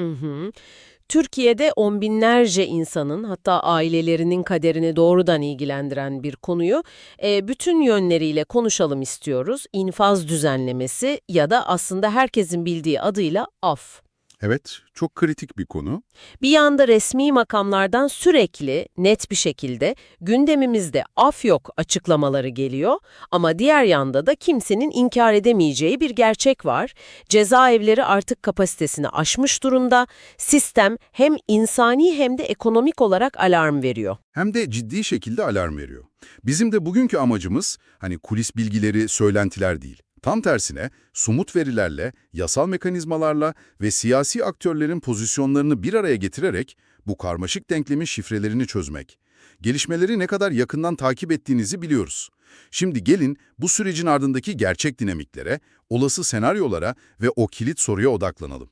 Hı hı. Türkiye'de on binlerce insanın hatta ailelerinin kaderini doğrudan ilgilendiren bir konuyu e, bütün yönleriyle konuşalım istiyoruz. İnfaz düzenlemesi ya da aslında herkesin bildiği adıyla af. Evet, çok kritik bir konu. Bir yanda resmi makamlardan sürekli, net bir şekilde gündemimizde af yok açıklamaları geliyor ama diğer yanda da kimsenin inkar edemeyeceği bir gerçek var. Cezaevleri artık kapasitesini aşmış durumda. Sistem hem insani hem de ekonomik olarak alarm veriyor. Hem de ciddi şekilde alarm veriyor. Bizim de bugünkü amacımız hani kulis bilgileri, söylentiler değil. Tam tersine somut verilerle, yasal mekanizmalarla ve siyasi aktörlerin pozisyonlarını bir araya getirerek bu karmaşık denklemin şifrelerini çözmek. Gelişmeleri ne kadar yakından takip ettiğinizi biliyoruz. Şimdi gelin bu sürecin ardındaki gerçek dinamiklere, olası senaryolara ve o kilit soruya odaklanalım.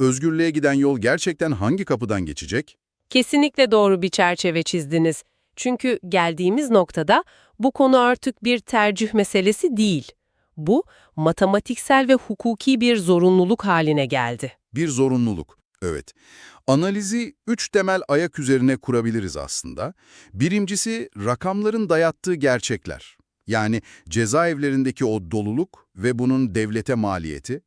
Özgürlüğe giden yol gerçekten hangi kapıdan geçecek? Kesinlikle doğru bir çerçeve çizdiniz. Çünkü geldiğimiz noktada bu konu artık bir tercih meselesi değil. Bu matematiksel ve hukuki bir zorunluluk haline geldi. Bir zorunluluk, evet. Analizi üç temel ayak üzerine kurabiliriz aslında. Birincisi rakamların dayattığı gerçekler. Yani cezaevlerindeki o doluluk ve bunun devlete maliyeti.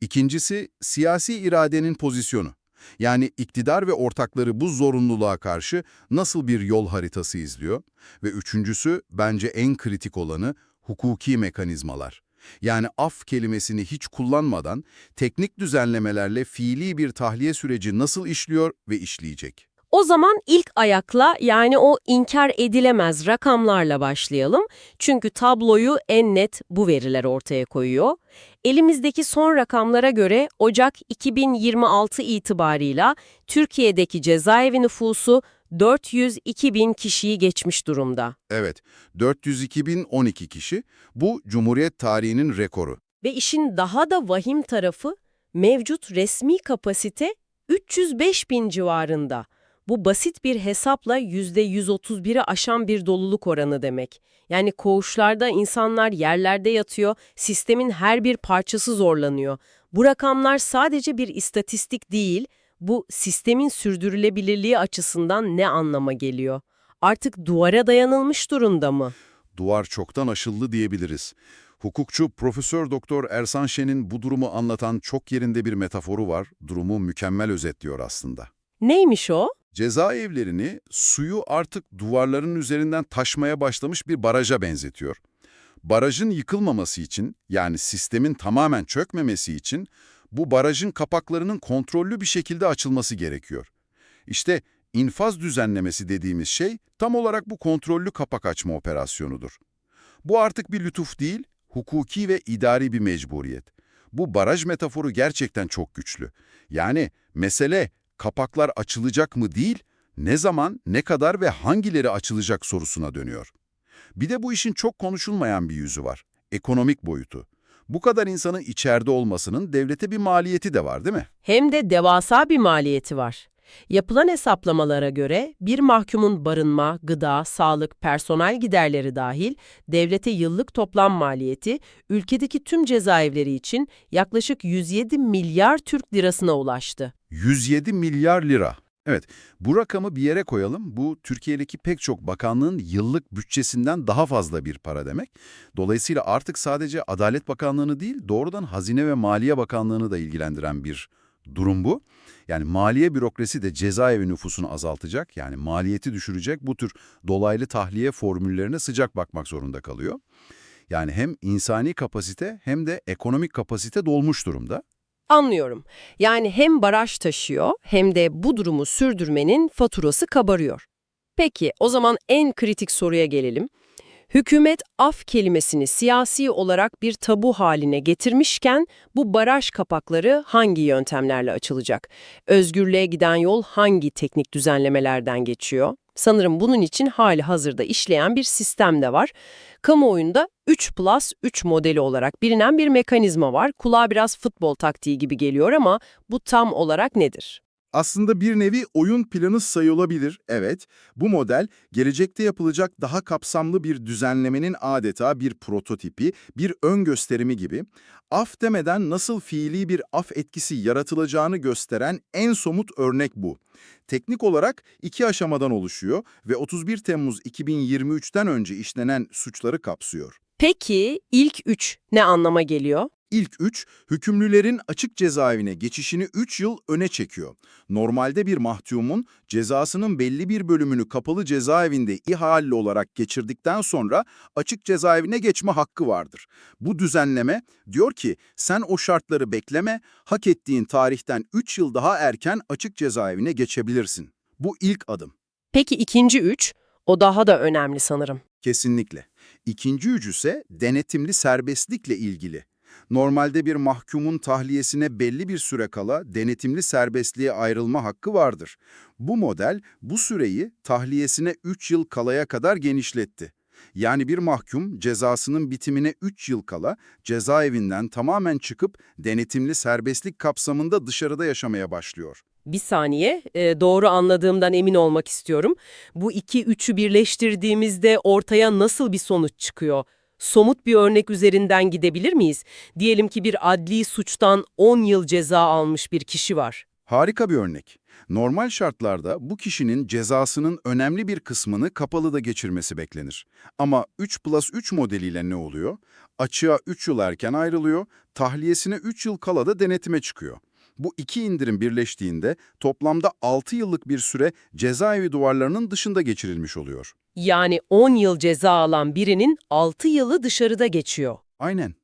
İkincisi siyasi iradenin pozisyonu. Yani iktidar ve ortakları bu zorunluluğa karşı nasıl bir yol haritası izliyor? Ve üçüncüsü bence en kritik olanı hukuki mekanizmalar. Yani af kelimesini hiç kullanmadan teknik düzenlemelerle fiili bir tahliye süreci nasıl işliyor ve işleyecek? O zaman ilk ayakla yani o inkar edilemez rakamlarla başlayalım. Çünkü tabloyu en net bu veriler ortaya koyuyor. Elimizdeki son rakamlara göre Ocak 2026 itibarıyla Türkiye'deki cezaevi nüfusu 402 bin kişiyi geçmiş durumda. Evet, 402.012 kişi. Bu Cumhuriyet tarihinin rekoru. Ve işin daha da vahim tarafı mevcut resmi kapasite 305 bin civarında. Bu basit bir hesapla %131'i aşan bir doluluk oranı demek. Yani koğuşlarda insanlar yerlerde yatıyor, sistemin her bir parçası zorlanıyor. Bu rakamlar sadece bir istatistik değil, bu sistemin sürdürülebilirliği açısından ne anlama geliyor? Artık duvara dayanılmış durumda mı? Duvar çoktan aşıldı diyebiliriz. Hukukçu Profesör Doktor Ersan Şen'in bu durumu anlatan çok yerinde bir metaforu var. Durumu mükemmel özetliyor aslında. Neymiş o? Cezaevlerini suyu artık duvarların üzerinden taşmaya başlamış bir baraja benzetiyor. Barajın yıkılmaması için yani sistemin tamamen çökmemesi için bu barajın kapaklarının kontrollü bir şekilde açılması gerekiyor. İşte infaz düzenlemesi dediğimiz şey tam olarak bu kontrollü kapak açma operasyonudur. Bu artık bir lütuf değil, hukuki ve idari bir mecburiyet. Bu baraj metaforu gerçekten çok güçlü. Yani mesele kapaklar açılacak mı değil, ne zaman, ne kadar ve hangileri açılacak sorusuna dönüyor. Bir de bu işin çok konuşulmayan bir yüzü var. Ekonomik boyutu. Bu kadar insanın içeride olmasının devlete bir maliyeti de var değil mi? Hem de devasa bir maliyeti var. Yapılan hesaplamalara göre bir mahkumun barınma, gıda, sağlık, personel giderleri dahil devlete yıllık toplam maliyeti ülkedeki tüm cezaevleri için yaklaşık 107 milyar Türk lirasına ulaştı. 107 milyar lira. Evet, bu rakamı bir yere koyalım. Bu Türkiye'deki pek çok bakanlığın yıllık bütçesinden daha fazla bir para demek. Dolayısıyla artık sadece Adalet Bakanlığı'nı değil, doğrudan Hazine ve Maliye Bakanlığı'nı da ilgilendiren bir durum bu. Yani maliye bürokrasi de cezaevi nüfusunu azaltacak, yani maliyeti düşürecek bu tür dolaylı tahliye formüllerine sıcak bakmak zorunda kalıyor. Yani hem insani kapasite hem de ekonomik kapasite dolmuş durumda. Anlıyorum. Yani hem baraj taşıyor hem de bu durumu sürdürmenin faturası kabarıyor. Peki o zaman en kritik soruya gelelim. Hükümet af kelimesini siyasi olarak bir tabu haline getirmişken bu baraj kapakları hangi yöntemlerle açılacak? Özgürlüğe giden yol hangi teknik düzenlemelerden geçiyor? Sanırım bunun için hali hazırda işleyen bir sistem de var. Kamuoyunda 3 plus 3 modeli olarak bilinen bir mekanizma var. Kulağa biraz futbol taktiği gibi geliyor ama bu tam olarak nedir? Aslında bir nevi oyun planı sayılabilir, evet. Bu model, gelecekte yapılacak daha kapsamlı bir düzenlemenin adeta bir prototipi, bir ön gösterimi gibi, af demeden nasıl fiili bir af etkisi yaratılacağını gösteren en somut örnek bu. Teknik olarak iki aşamadan oluşuyor ve 31 Temmuz 2023'ten önce işlenen suçları kapsıyor. Peki ilk üç ne anlama geliyor? İlk üç, hükümlülerin açık cezaevine geçişini 3 yıl öne çekiyor. Normalde bir mahkumun cezasının belli bir bölümünü kapalı cezaevinde ihale olarak geçirdikten sonra açık cezaevine geçme hakkı vardır. Bu düzenleme diyor ki sen o şartları bekleme, hak ettiğin tarihten 3 yıl daha erken açık cezaevine geçebilirsin. Bu ilk adım. Peki ikinci üç? O daha da önemli sanırım. Kesinlikle. İkinci ücü ise denetimli serbestlikle ilgili. Normalde bir mahkumun tahliyesine belli bir süre kala denetimli serbestliğe ayrılma hakkı vardır. Bu model bu süreyi tahliyesine 3 yıl kalaya kadar genişletti. Yani bir mahkum cezasının bitimine 3 yıl kala cezaevinden tamamen çıkıp denetimli serbestlik kapsamında dışarıda yaşamaya başlıyor. Bir saniye, e, doğru anladığımdan emin olmak istiyorum. Bu iki üçü birleştirdiğimizde ortaya nasıl bir sonuç çıkıyor? Somut bir örnek üzerinden gidebilir miyiz? Diyelim ki bir adli suçtan 10 yıl ceza almış bir kişi var. Harika bir örnek. Normal şartlarda bu kişinin cezasının önemli bir kısmını kapalıda geçirmesi beklenir. Ama 3 plus 3 modeliyle ne oluyor? Açığa 3 yıl erken ayrılıyor, tahliyesine 3 yıl kala da denetime çıkıyor. Bu iki indirim birleştiğinde toplamda 6 yıllık bir süre cezaevi duvarlarının dışında geçirilmiş oluyor. Yani 10 yıl ceza alan birinin 6 yılı dışarıda geçiyor. Aynen.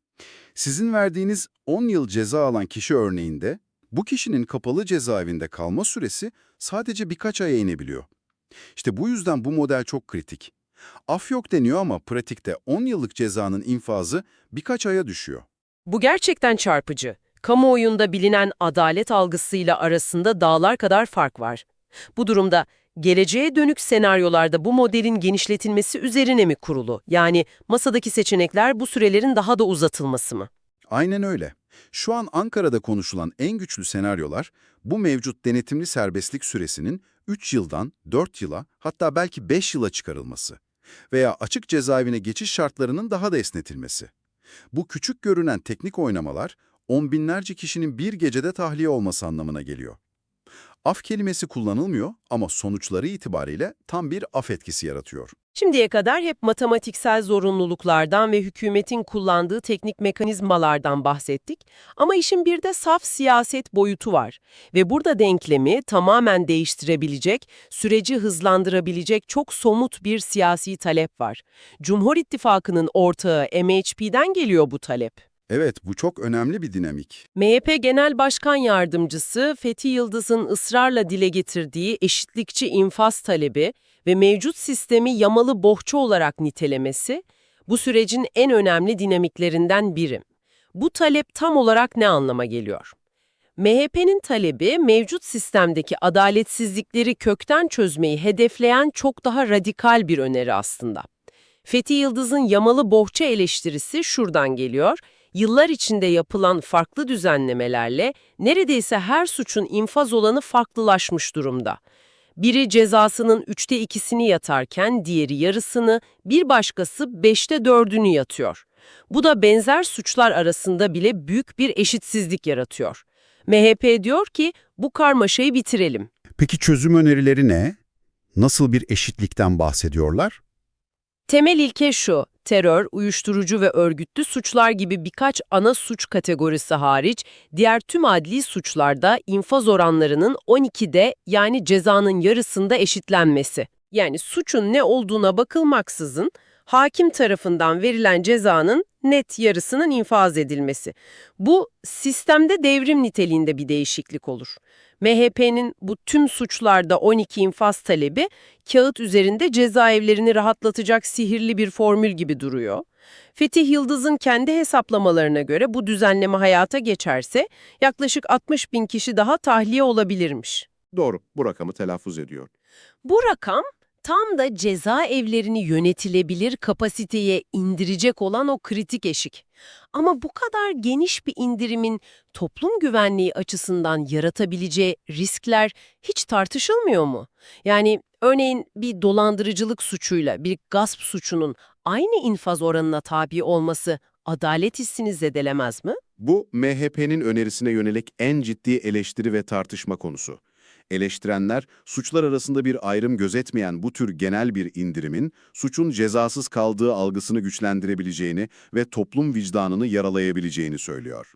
Sizin verdiğiniz 10 yıl ceza alan kişi örneğinde bu kişinin kapalı cezaevinde kalma süresi sadece birkaç aya inebiliyor. İşte bu yüzden bu model çok kritik. Af yok deniyor ama pratikte 10 yıllık cezanın infazı birkaç aya düşüyor. Bu gerçekten çarpıcı. Kamuoyunda bilinen adalet algısıyla arasında dağlar kadar fark var. Bu durumda geleceğe dönük senaryolarda bu modelin genişletilmesi üzerine mi kurulu? Yani masadaki seçenekler bu sürelerin daha da uzatılması mı? Aynen öyle. Şu an Ankara'da konuşulan en güçlü senaryolar bu mevcut denetimli serbestlik süresinin 3 yıldan 4 yıla hatta belki 5 yıla çıkarılması veya açık cezaevine geçiş şartlarının daha da esnetilmesi. Bu küçük görünen teknik oynamalar on binlerce kişinin bir gecede tahliye olması anlamına geliyor. Af kelimesi kullanılmıyor ama sonuçları itibariyle tam bir af etkisi yaratıyor. Şimdiye kadar hep matematiksel zorunluluklardan ve hükümetin kullandığı teknik mekanizmalardan bahsettik. Ama işin bir de saf siyaset boyutu var. Ve burada denklemi tamamen değiştirebilecek, süreci hızlandırabilecek çok somut bir siyasi talep var. Cumhur İttifakı'nın ortağı MHP'den geliyor bu talep. Evet, bu çok önemli bir dinamik. MHP Genel Başkan Yardımcısı Fethi Yıldız'ın ısrarla dile getirdiği eşitlikçi infaz talebi ve mevcut sistemi yamalı bohça olarak nitelemesi, bu sürecin en önemli dinamiklerinden biri. Bu talep tam olarak ne anlama geliyor? MHP'nin talebi mevcut sistemdeki adaletsizlikleri kökten çözmeyi hedefleyen çok daha radikal bir öneri aslında. Fethi Yıldız'ın yamalı bohça eleştirisi şuradan geliyor. Yıllar içinde yapılan farklı düzenlemelerle neredeyse her suçun infaz olanı farklılaşmış durumda. Biri cezasının üçte ikisini yatarken diğeri yarısını, bir başkası beşte dördünü yatıyor. Bu da benzer suçlar arasında bile büyük bir eşitsizlik yaratıyor. MHP diyor ki bu karmaşayı bitirelim. Peki çözüm önerileri ne? Nasıl bir eşitlikten bahsediyorlar? Temel ilke şu, terör, uyuşturucu ve örgütlü suçlar gibi birkaç ana suç kategorisi hariç, diğer tüm adli suçlarda infaz oranlarının 12'de yani cezanın yarısında eşitlenmesi. Yani suçun ne olduğuna bakılmaksızın, hakim tarafından verilen cezanın net yarısının infaz edilmesi. Bu, sistemde devrim niteliğinde bir değişiklik olur. MHP'nin bu tüm suçlarda 12 infaz talebi, kağıt üzerinde cezaevlerini rahatlatacak sihirli bir formül gibi duruyor. Fetih Yıldız'ın kendi hesaplamalarına göre bu düzenleme hayata geçerse yaklaşık 60 bin kişi daha tahliye olabilirmiş. Doğru, bu rakamı telaffuz ediyor. Bu rakam Tam da cezaevlerini yönetilebilir kapasiteye indirecek olan o kritik eşik. Ama bu kadar geniş bir indirimin toplum güvenliği açısından yaratabileceği riskler hiç tartışılmıyor mu? Yani örneğin bir dolandırıcılık suçuyla bir gasp suçunun aynı infaz oranına tabi olması adalet hissini zedelemez mi? Bu, MHP'nin önerisine yönelik en ciddi eleştiri ve tartışma konusu. Eleştirenler, suçlar arasında bir ayrım gözetmeyen bu tür genel bir indirimin, suçun cezasız kaldığı algısını güçlendirebileceğini ve toplum vicdanını yaralayabileceğini söylüyor.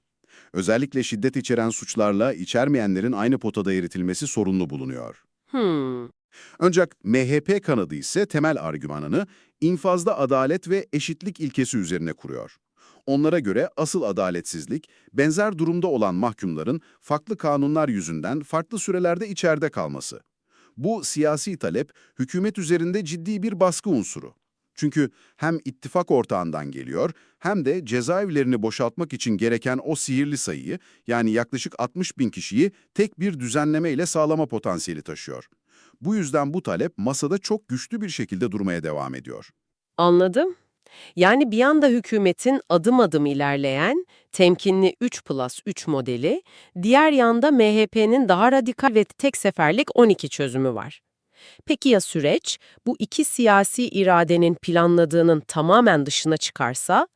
Özellikle şiddet içeren suçlarla içermeyenlerin aynı potada eritilmesi sorunlu bulunuyor. Hmm. Ancak MHP kanadı ise temel argümanını infazda adalet ve eşitlik ilkesi üzerine kuruyor. Onlara göre asıl adaletsizlik, benzer durumda olan mahkumların farklı kanunlar yüzünden farklı sürelerde içeride kalması. Bu siyasi talep, hükümet üzerinde ciddi bir baskı unsuru. Çünkü hem ittifak ortağından geliyor, hem de cezaevlerini boşaltmak için gereken o sihirli sayıyı, yani yaklaşık 60 bin kişiyi tek bir düzenleme ile sağlama potansiyeli taşıyor. Bu yüzden bu talep masada çok güçlü bir şekilde durmaya devam ediyor. Anladım. Yani bir yanda hükümetin adım adım ilerleyen temkinli 3 plus 3 modeli, diğer yanda MHP'nin daha radikal ve tek seferlik 12 çözümü var. Peki ya süreç bu iki siyasi iradenin planladığının tamamen dışına çıkarsa?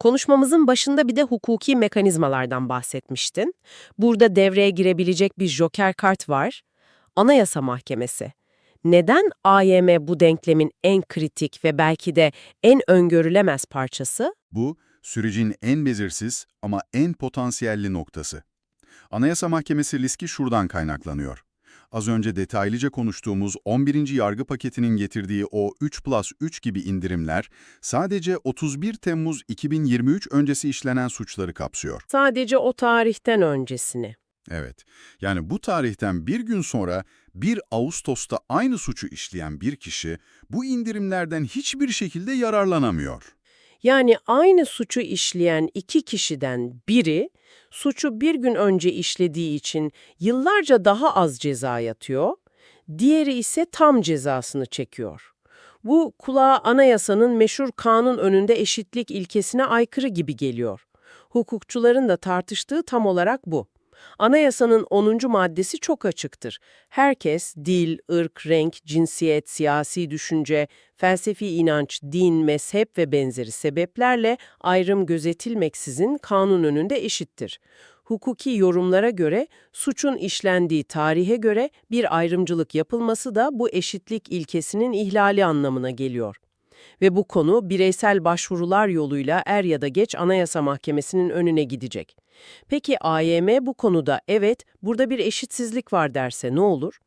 Konuşmamızın başında bir de hukuki mekanizmalardan bahsetmiştin. Burada devreye girebilecek bir joker kart var. Anayasa Mahkemesi. Neden AYM bu denklemin en kritik ve belki de en öngörülemez parçası? Bu, sürecin en belirsiz ama en potansiyelli noktası. Anayasa Mahkemesi riski şuradan kaynaklanıyor. Az önce detaylıca konuştuğumuz 11. yargı paketinin getirdiği o 3 plus 3 gibi indirimler sadece 31 Temmuz 2023 öncesi işlenen suçları kapsıyor. Sadece o tarihten öncesini. Evet, yani bu tarihten bir gün sonra 1 Ağustos'ta aynı suçu işleyen bir kişi bu indirimlerden hiçbir şekilde yararlanamıyor. Yani aynı suçu işleyen iki kişiden biri, suçu bir gün önce işlediği için yıllarca daha az ceza yatıyor, diğeri ise tam cezasını çekiyor. Bu kulağa anayasanın meşhur kanun önünde eşitlik ilkesine aykırı gibi geliyor. Hukukçuların da tartıştığı tam olarak bu. Anayasanın 10. maddesi çok açıktır. Herkes dil, ırk, renk, cinsiyet, siyasi düşünce, felsefi inanç, din, mezhep ve benzeri sebeplerle ayrım gözetilmeksizin kanun önünde eşittir. Hukuki yorumlara göre suçun işlendiği tarihe göre bir ayrımcılık yapılması da bu eşitlik ilkesinin ihlali anlamına geliyor. Ve bu konu bireysel başvurular yoluyla er ya da geç Anayasa Mahkemesi'nin önüne gidecek. Peki AYM bu konuda evet burada bir eşitsizlik var derse ne olur?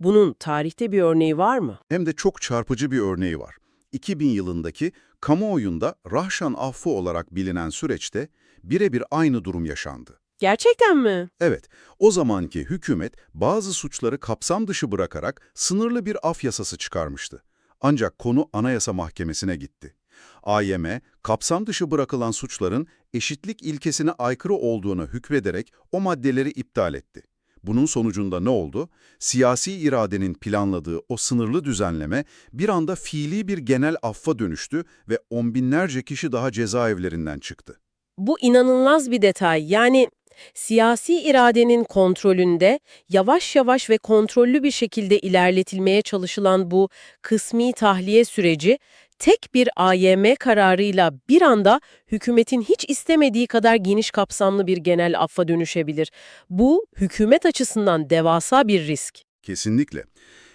Bunun tarihte bir örneği var mı? Hem de çok çarpıcı bir örneği var. 2000 yılındaki kamuoyunda Rahşan affı olarak bilinen süreçte birebir aynı durum yaşandı. Gerçekten mi? Evet, o zamanki hükümet bazı suçları kapsam dışı bırakarak sınırlı bir af yasası çıkarmıştı. Ancak konu Anayasa Mahkemesi'ne gitti. AYM, kapsam dışı bırakılan suçların eşitlik ilkesine aykırı olduğunu hükmederek o maddeleri iptal etti. Bunun sonucunda ne oldu? Siyasi iradenin planladığı o sınırlı düzenleme bir anda fiili bir genel affa dönüştü ve on binlerce kişi daha cezaevlerinden çıktı. Bu inanılmaz bir detay. Yani siyasi iradenin kontrolünde yavaş yavaş ve kontrollü bir şekilde ilerletilmeye çalışılan bu kısmi tahliye süreci tek bir AYM kararıyla bir anda hükümetin hiç istemediği kadar geniş kapsamlı bir genel affa dönüşebilir. Bu hükümet açısından devasa bir risk. Kesinlikle.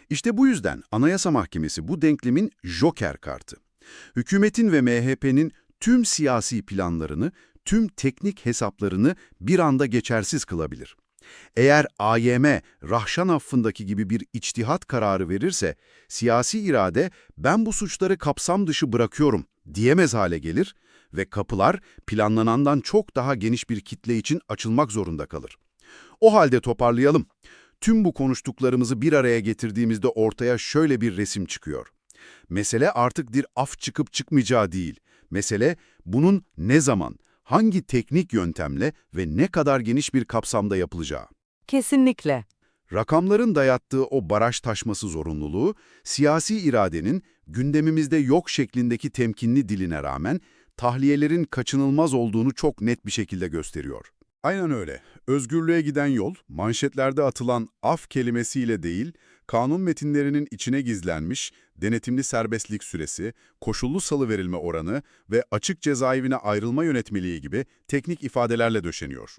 İşte bu yüzden Anayasa Mahkemesi bu denklemin joker kartı. Hükümetin ve MHP'nin tüm siyasi planlarını, tüm teknik hesaplarını bir anda geçersiz kılabilir. Eğer AYM, Rahşan affındaki gibi bir içtihat kararı verirse, siyasi irade ben bu suçları kapsam dışı bırakıyorum diyemez hale gelir ve kapılar planlanandan çok daha geniş bir kitle için açılmak zorunda kalır. O halde toparlayalım. Tüm bu konuştuklarımızı bir araya getirdiğimizde ortaya şöyle bir resim çıkıyor. Mesele artık bir af çıkıp çıkmayacağı değil. Mesele bunun ne zaman, hangi teknik yöntemle ve ne kadar geniş bir kapsamda yapılacağı. Kesinlikle. Rakamların dayattığı o baraj taşması zorunluluğu, siyasi iradenin gündemimizde yok şeklindeki temkinli diline rağmen tahliyelerin kaçınılmaz olduğunu çok net bir şekilde gösteriyor. Aynen öyle. Özgürlüğe giden yol, manşetlerde atılan af kelimesiyle değil, kanun metinlerinin içine gizlenmiş, denetimli serbestlik süresi, koşullu salıverilme oranı ve açık cezaevine ayrılma yönetmeliği gibi teknik ifadelerle döşeniyor.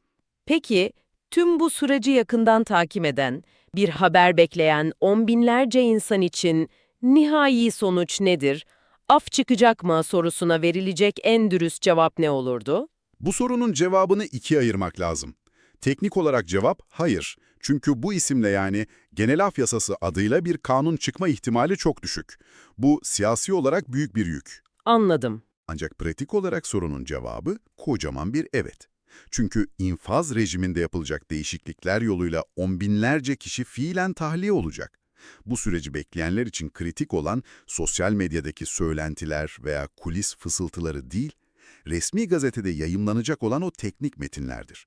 Peki, tüm bu süreci yakından takip eden, bir haber bekleyen on binlerce insan için nihai sonuç nedir? Af çıkacak mı sorusuna verilecek en dürüst cevap ne olurdu? Bu sorunun cevabını ikiye ayırmak lazım. Teknik olarak cevap hayır. Çünkü bu isimle yani genel af yasası adıyla bir kanun çıkma ihtimali çok düşük. Bu siyasi olarak büyük bir yük. Anladım. Ancak pratik olarak sorunun cevabı kocaman bir evet. Çünkü infaz rejiminde yapılacak değişiklikler yoluyla on binlerce kişi fiilen tahliye olacak. Bu süreci bekleyenler için kritik olan sosyal medyadaki söylentiler veya kulis fısıltıları değil, resmi gazetede yayımlanacak olan o teknik metinlerdir.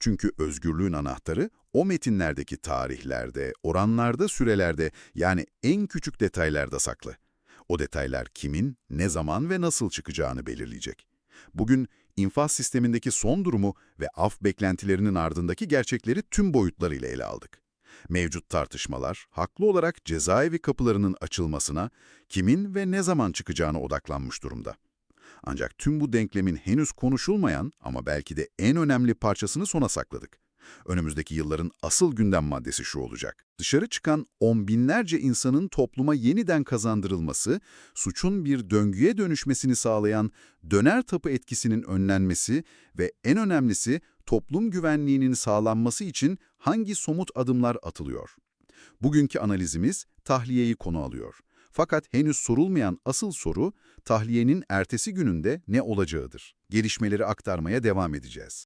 Çünkü özgürlüğün anahtarı o metinlerdeki tarihlerde, oranlarda, sürelerde yani en küçük detaylarda saklı. O detaylar kimin, ne zaman ve nasıl çıkacağını belirleyecek. Bugün infaz sistemindeki son durumu ve af beklentilerinin ardındaki gerçekleri tüm boyutlarıyla ele aldık. Mevcut tartışmalar, haklı olarak cezaevi kapılarının açılmasına, kimin ve ne zaman çıkacağına odaklanmış durumda. Ancak tüm bu denklemin henüz konuşulmayan ama belki de en önemli parçasını sona sakladık. Önümüzdeki yılların asıl gündem maddesi şu olacak. Dışarı çıkan on binlerce insanın topluma yeniden kazandırılması, suçun bir döngüye dönüşmesini sağlayan döner tapı etkisinin önlenmesi ve en önemlisi toplum güvenliğinin sağlanması için hangi somut adımlar atılıyor? Bugünkü analizimiz tahliyeyi konu alıyor. Fakat henüz sorulmayan asıl soru tahliyenin ertesi gününde ne olacağıdır. Gelişmeleri aktarmaya devam edeceğiz.